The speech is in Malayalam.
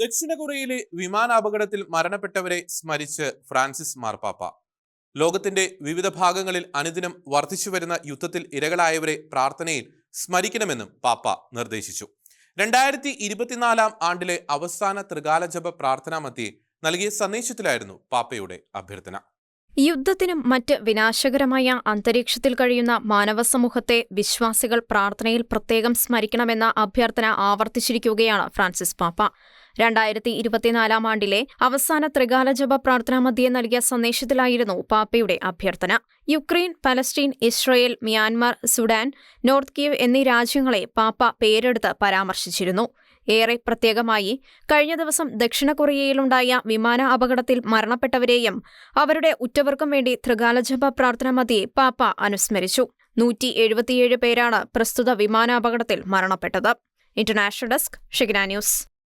ദക്ഷിണ കൊറിയയിലെ വിമാനാപകടത്തിൽ മരണപ്പെട്ടവരെ സ്മരിച്ച് ഫ്രാൻസിസ് മാർപ്പാപ്പ. ലോകത്തിന്റെ വിവിധ ഭാഗങ്ങളിൽ അനുദിനം വർദ്ധിച്ചുവരുന്ന യുദ്ധത്തിൽ ഇരകളായവരെ പ്രാർത്ഥനയിൽ സ്മരിക്കണമെന്നും പാപ്പ നിർദ്ദേശിച്ചു. രണ്ടായിരത്തി ഇരുപത്തിനാലാം ആണ്ടിലെ അവസാന ത്രികാല ജപ പ്രാർത്ഥനാ മധ്യേ നൽകിയ സന്ദേശത്തിലായിരുന്നു പാപ്പയുടെ അഭ്യർത്ഥന. യുദ്ധത്തിനും മറ്റ് വിനാശകരമായ അന്തരീക്ഷത്തിൽ കഴിയുന്ന മാനവ സമൂഹത്തെ വിശ്വാസികൾ പ്രാർത്ഥനയിൽ പ്രത്യേകം സ്മരിക്കണമെന്ന അഭ്യർത്ഥന ആവർത്തിച്ചിരിക്കുകയാണ് ഫ്രാൻസിസ് പാപ്പ. രണ്ടായിരത്തി ഇരുപത്തിനാലാം ആണ്ടിലെ അവസാന ത്രികാല ജപ പ്രാർത്ഥനാ മധ്യേ നൽകിയ സന്ദേശത്തിലായിരുന്നു പാപ്പയുടെ അഭ്യർത്ഥന. Ukraine Palestine Israel Myanmar Sudan North Kivu എന്നീ രാജ്യങ്ങളെ പാപ്പ പേരെടുത്ത് പരാമർശിച്ചിരുന്നു. ഏറെ പ്രത്യേകമായി. കഴിഞ്ഞ ദിവസം ദക്ഷിണ കൊറിയയിലുണ്ടായ വിമാന അപകടത്തിൽ മരണപ്പെട്ടവരെയും അവരുടെ ഉറ്റവർക്കും വേണ്ടി ത്രികാലജപ പ്രാർത്ഥന മതിയെ പാപ്പ അനുസ്മരിച്ചു. നൂറ്റി എഴുപത്തിയേഴ് പേരാണ് പ്രസ്തുത വിമാനാപകടത്തിൽ മരണപ്പെട്ടത്. International desk Shigna news.